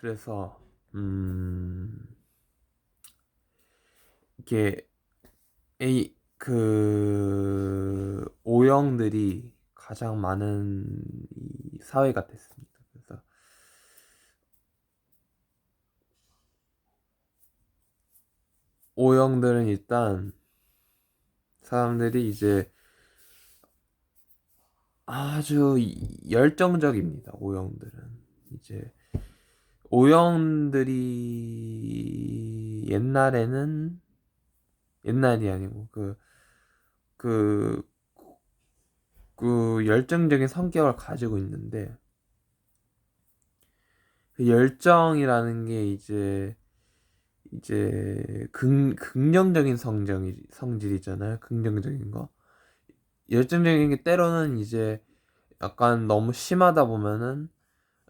그래서 음 이게 A 그 O형들이 가장 많은 이 사회가 됐습니다. 그래서 O형들은 일단 사람들이 이제 아주 열정적입니다. O형들은 이제 O형들이 옛날에는 옛날이 아니고 그 그, 그 열정적인 성격을 가지고 있는데 그 열정이라는 게 이제 이제 긍, 긍정적인 성정이, 성질이잖아요. 긍정적인 거. 열정적인 게 때로는 이제 약간 너무 심하다 보면은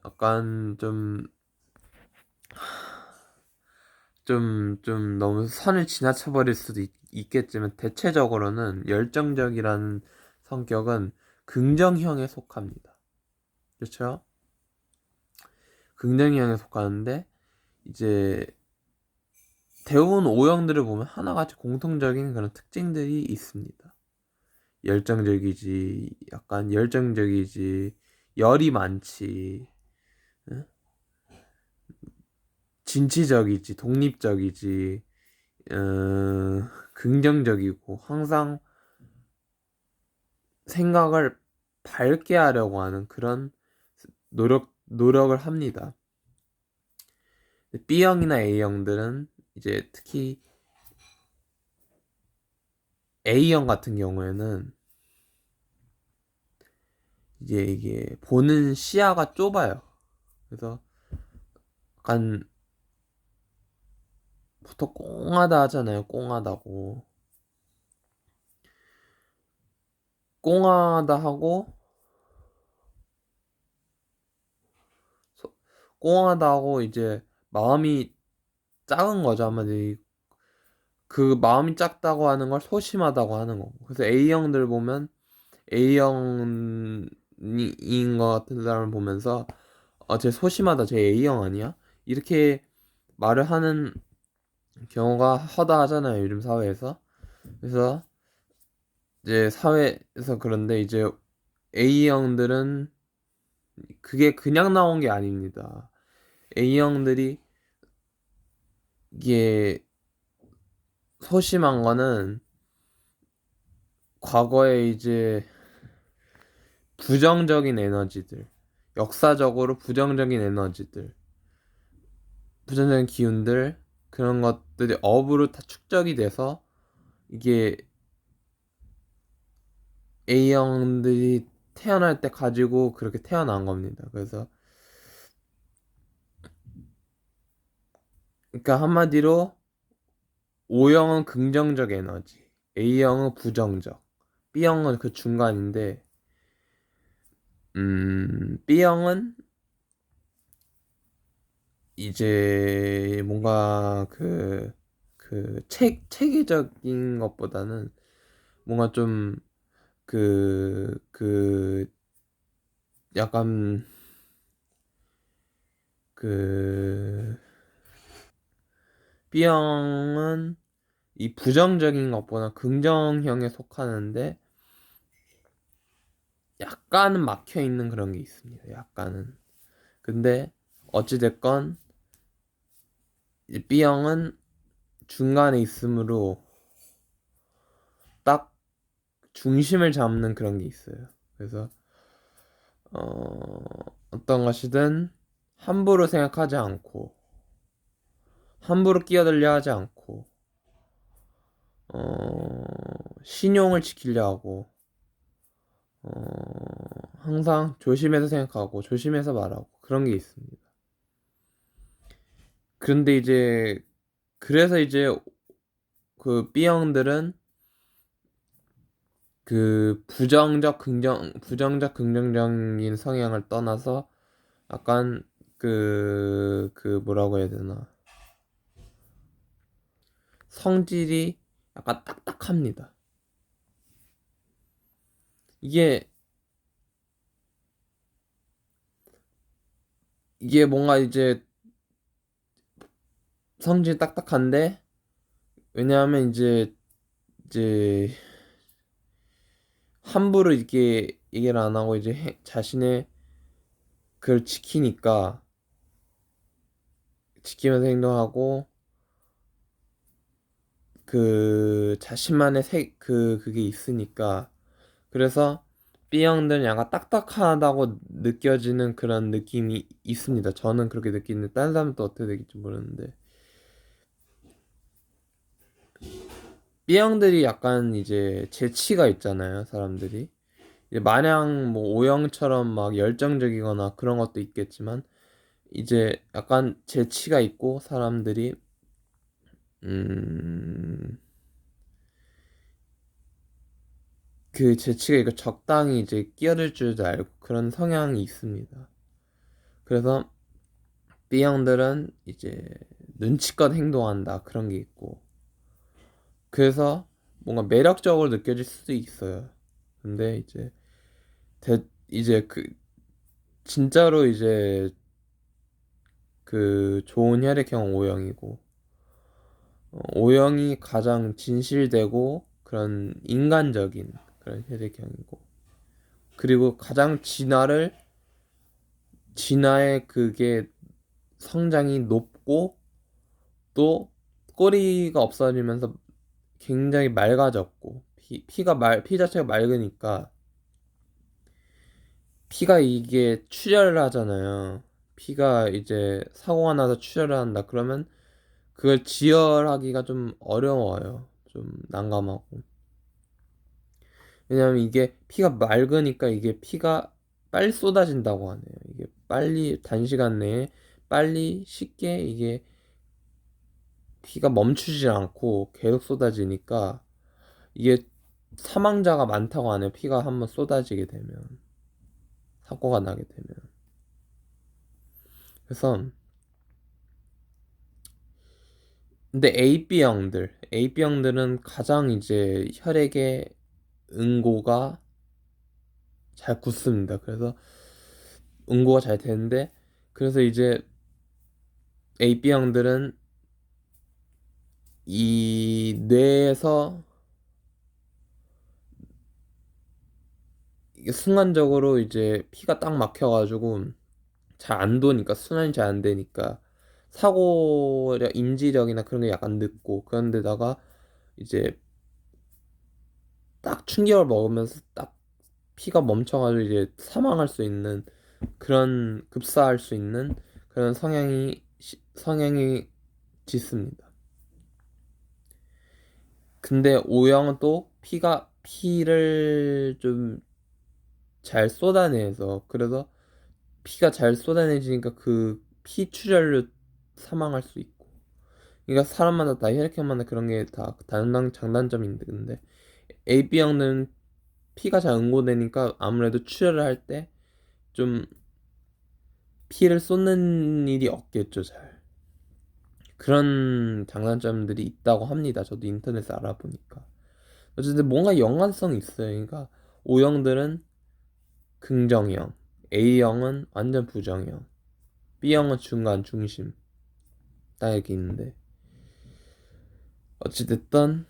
약간 좀, 좀, 좀 너무 선을 지나쳐 버릴 수도 있, 있겠지만 대체적으로는 열정적이라는 성격은 긍정형에 속합니다. 그렇죠? 긍정형에 속하는데 이제 대부분 O형들을 보면 하나같이 공통적인 그런 특징들이 있습니다. 열정적이지, 약간 열정적이지, 열이 많지, 응? 진취적이지, 독립적이지, 어, 긍정적이고, 항상 생각을 밝게 하려고 하는 그런 노력, 노력을 합니다. B형이나 A형들은 이제 특히 A형 같은 경우에는 이제 이게 보는 시야가 좁아요. 그래서 약간 보통 꽁하다 하잖아요. 꽁하다고. 꽁하다 하고 꽁하다 하고 이제 마음이 작은 거죠. 한마디 그 마음이 작다고 하는 걸 소심하다고 하는 거고. 그래서 A형들 보면 A형인 것 같은 사람을 보면서 어, 쟤 소심하다. 쟤 A형 아니야? 이렇게 말을 하는 경우가 허다하잖아요. 요즘 사회에서. 그래서 이제 사회에서 그런데 이제 A형들은 그게 그냥 나온 게 아닙니다. A형들이 이게 소심한 거는 과거에 이제 부정적인 에너지들, 역사적으로 부정적인 에너지들, 부정적인 기운들, 그런 것 들이 업으로 다 축적이 돼서 이게 A형들이 태어날 때 가지고 그렇게 태어난 겁니다. 그래서 그러니까 한마디로 O형은 긍정적 에너지, A형은 부정적, B형은 그 중간인데, 음, B형은 이제 뭔가 그, 그 체, 체계적인 것보다는 뭔가 좀 그, 그, 약간 그, B형은 이 부정적인 것보다 긍정형에 속하는데 약간은 막혀 있는 그런 게 있습니다. 약간은. 근데 어찌됐건 B형은 중간에 있으므로 딱 중심을 잡는 그런 게 있어요. 그래서 어, 어떤 것이든 함부로 생각하지 않고 함부로 끼어들려 하지 않고 어, 신용을 지키려 하고 어, 항상 조심해서 생각하고 조심해서 말하고 그런 게 있습니다. 그런데 이제 그래서 이제 그 B형들은 그 부정적 긍정 부정적 긍정적인 성향을 떠나서 약간 그그 그 뭐라고 해야 되나 성질이 약간 딱딱합니다. 이게 이게 뭔가 이제 성질이 딱딱한데 왜냐하면 이제 이제 함부로 이렇게 얘기를 안 하고 이제 해- 자신의 그걸 지키니까 지키면서 행동하고 그 자신만의 색 그 그게 있으니까 그래서 B형들은 약간 딱딱하다고 느껴지는 그런 느낌이 있습니다. 저는 그렇게 느끼는데 다른 사람은 또 어떻게 느낄지 모르는데 B형들이 약간 이제 재치가 있잖아요, 사람들이. 이제 마냥 뭐 O형처럼 막 열정적이거나 그런 것도 있겠지만 이제 약간 재치가 있고 사람들이 음, 그 재치가 있고 적당히 이제 끼어들 줄도 알고 그런 성향이 있습니다. 그래서 B형들은 이제 눈치껏 행동한다 그런 게 있고 그래서 뭔가 매력적으로 느껴질 수도 있어요. 근데 이제 대, 이제 그 진짜로 이제 그 좋은 혈액형 O형이고 어, O형이 가장 진실되고 그런 인간적인 그런 혈액형이고 그리고 가장 진화를 진화의 그게 성장이 높고 또 꼬리가 없어지면서 굉장히 맑아졌고 피, 피가 말, 피 자체가 맑으니까 피가 이게 출혈을 하잖아요. 피가 이제 사고가 나서 출혈을 한다. 그러면 그걸 지혈하기가 좀 어려워요. 좀 난감하고. 왜냐면 이게 피가 맑으니까 이게 피가 빨리 쏟아진다고 하네요. 이게 빨리 단시간 내에 빨리 쉽게 이게 피가 멈추지 않고 계속 쏟아지니까 이게 사망자가 많다고 하네요. 피가 한번 쏟아지게 되면 사고가 나게 되면 그래서 근데 AB형들 AB형들은 가장 이제 혈액의 응고가 잘 굳습니다. 그래서 응고가 잘 되는데 그래서 이제 AB형들은 이 뇌에서 순간적으로 이제 피가 딱 막혀가지고 잘 안 도니까 순환이 잘 안 되니까 사고력 인지력이나 그런 게 약간 늦고 그런데다가 이제 딱 충격을 먹으면서 딱 피가 멈춰가지고 이제 사망할 수 있는 그런 급사할 수 있는 그런 성향이 시- 성향이 짙습니다. 근데 O형은 또 피가 피를 좀 잘 쏟아내서 그래서 피가 잘 쏟아내지니까 그피 출혈로 사망할 수 있고. 그러니까 사람마다 다 혈액형마다 그런 게다 단단 장단점인데 근데 AB형은 피가 잘 응고되니까 아무래도 출혈을 할 때 좀 피를 쏟는 일이 없겠죠 잘 그런 장단점들이 있다고 합니다. 저도 인터넷에 알아보니까. 어쨌든 뭔가 연관성이 있어요. 그러니까 O형들은 긍정형 A형은 완전 부정형 B형은 중간 중심. 딱 이렇게 있는데. 어찌됐든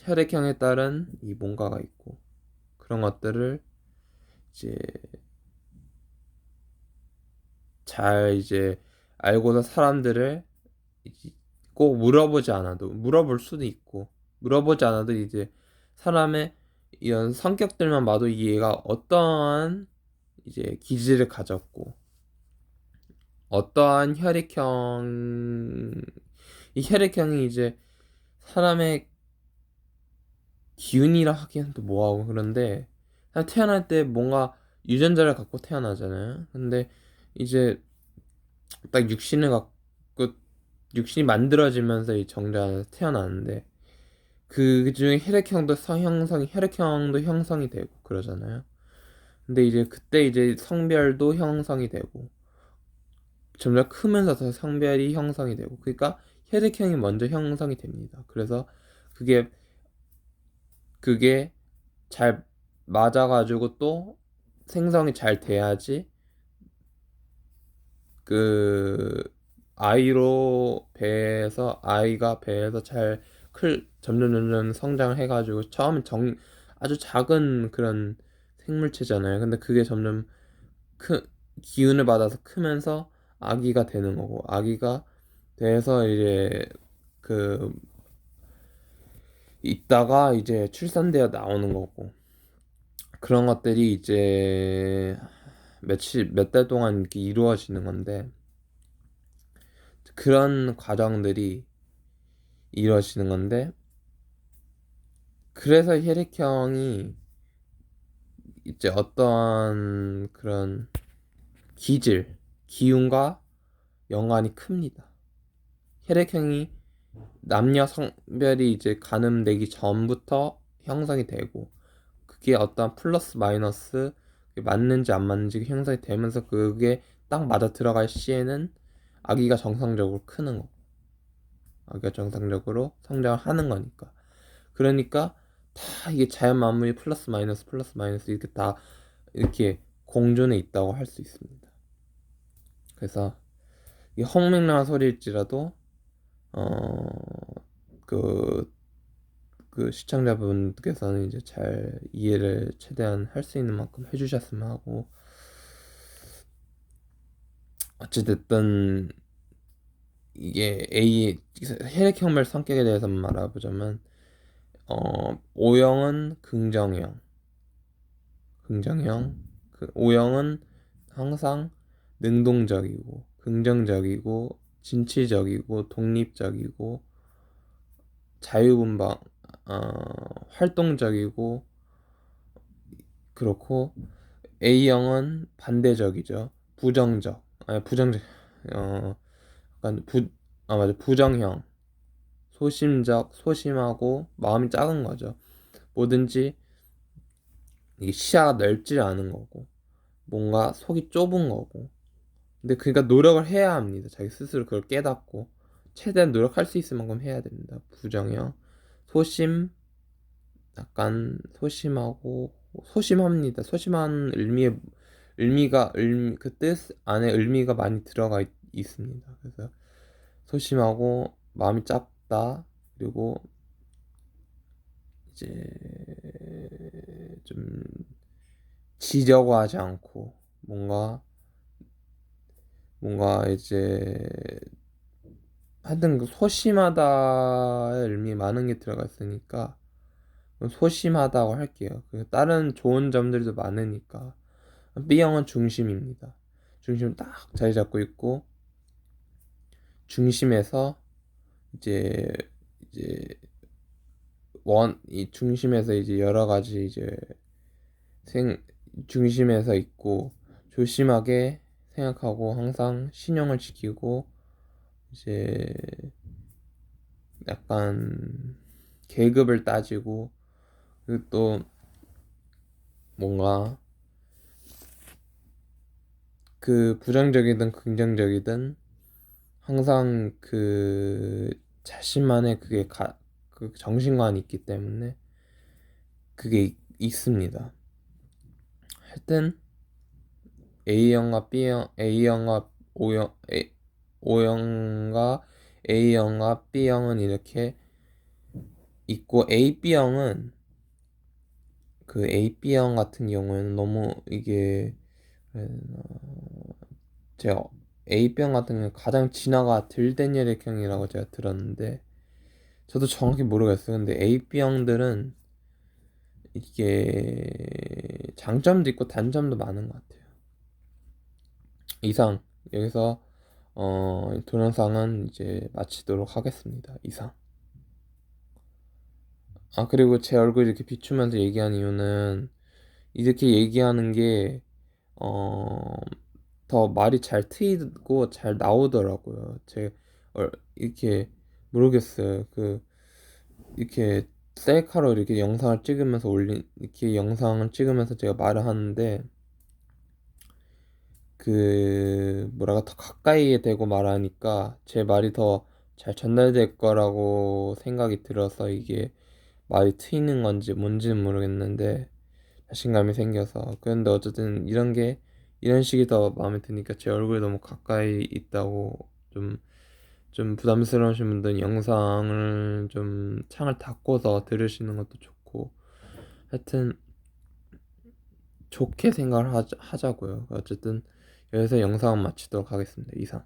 혈액형에 따른 이 뭔가가 있고 그런 것들을 이제 잘 이제 알고서 사람들을 꼭 물어보지 않아도 물어볼 수도 있고 물어보지 않아도 이제 사람의 이런 성격들만 봐도 이 얘가 어떠한 이제 기질을 가졌고 어떠한 혈액형 이 혈액형이 이제 사람의 기운이라 하기엔 또 뭐하고 그런데 태어날 때 뭔가 유전자를 갖고 태어나잖아요. 근데 이제 딱 육신을 갖고 육신이 만들어지면서 이 정자 안에서 태어나는데 그 중에 혈액형도 성- 형성이 혈액형도 형성이 되고 그러잖아요. 근데 이제 그때 이제 성별도 형성이 되고 점점 크면서 더 성별이 형성이 되고 그러니까 혈액형이 먼저 형성이 됩니다. 그래서 그게 그게 잘 맞아가지고 또 생성이 잘 돼야지 그 아이로 배에서 아이가 배에서 잘 클 점점 점점 성장을 해가지고 처음엔 정 아주 작은 그런 생물체잖아요. 근데 그게 점점 크 기운을 받아서 크면서 아기가 되는 거고 아기가 돼서 이제 그 있다가 이제 출산되어 나오는 거고 그런 것들이 이제 며칠 몇 달 동안 이렇게 이루어지는 건데 그런 과정들이 이루어지는 건데 그래서 혈액형이 이제 어떤 그런 기질, 기운과 연관이 큽니다. 혈액형이 남녀 성별이 이제 가늠되기 전부터 형성이 되고 그게 어떤 플러스 마이너스 맞는지 안 맞는지 형성이 되면서 그게 딱 맞아 들어갈 시에는 아기가 정상적으로 크는 거고 아기가 정상적으로 성장을 하는 거니까 그러니까 다 이게 자연 만물이 플러스 마이너스 플러스 마이너스 이렇게 다 이렇게 공존해 있다고 할 수 있습니다. 그래서 이 헛맹랑한 소리일지라도 어그 그 시청자분께서는 이제 잘 이해를 최대한 할 수 있는 만큼 해주셨으면 하고 어찌됐든 이게 A 혈액형별 성격에 대해서 말해보자면 어 O형은 긍정형 긍정형 그 O형은 항상 능동적이고 긍정적이고 진취적이고 독립적이고 자유분방 어, 활동적이고 그렇고 A형은 반대적이죠. 부정적. 아니 부정적. 어 약간 부아 맞아. 부정형. 소심적, 소심하고 마음이 작은 거죠. 뭐든지 이게 시야가 넓지 않은 거고 뭔가 속이 좁은 거고 근데 그러니까 노력을 해야 합니다. 자기 스스로 그걸 깨닫고 최대한 노력할 수 있을 만큼 해야 됩니다. 부정형. 소심 약간 소심하고 소심합니다. 소심한 의미의 의미가 의미 그 뜻 안에 의미가 많이 들어가 있, 있습니다. 그래서 소심하고 마음이 작다 그리고 이제 좀 지려고 하지 않고 뭔가 뭔가 이제 하여튼 그 소심하다의 의미 많은 게 들어가 있으니까 소심하다고 할게요. 그 다른 좋은 점들도 많으니까 B형은 중심입니다. 중심 딱 자리 잡고 있고 중심에서 이제 이제 원 이 중심에서 이제 여러 가지 이제 생 중심에서 있고 조심하게 생각하고 항상 신용을 지키고 이제 약간 계급을 따지고 그리고 또 뭔가 그 부정적이든 긍정적이든 항상 그 자신만의 그게 가, 그 정신관이 있기 때문에 그게 있, 있습니다. 하여튼 A형과 B형, A형과 O형, A, O형과 A형과 B형은 이렇게 있고 A, B형은 그 A, B형 같은 경우에는 너무 이게 제가 A병 같은 경우는 가장 진화가 덜된 혈액형이라고 제가 들었는데 저도 정확히 모르겠어요. 근데 A병들은 이게 장점도 있고 단점도 많은 것 같아요. 이상 여기서 어, 동영상은 이제 마치도록 하겠습니다. 이상. 아, 그리고 제 얼굴 이렇게 비추면서 얘기한 이유는 이렇게 얘기하는 게, 어, 더 말이 잘 트이고 잘 나오더라고요. 제, 어, 이렇게, 모르겠어요. 그, 이렇게 셀카로 이렇게 영상을 찍으면서 올린, 이렇게 영상을 찍으면서 제가 말을 하는데, 그 뭐라가 더 가까이에 대고 말하니까 제 말이 더 잘 전달될 거라고 생각이 들어서 이게 말이 트이는 건지 뭔지는 모르겠는데 자신감이 생겨서 그런데 어쨌든 이런 게 이런 식이 더 마음에 드니까 제 얼굴이 너무 가까이 있다고 좀 좀, 좀 부담스러우신 분들은 영상을 좀 창을 닫고서 들으시는 것도 좋고, 하여튼, 좋게 생각을 하자, 하자고요. 어쨌든, 여기서 영상은 마치도록 하겠습니다. 이상.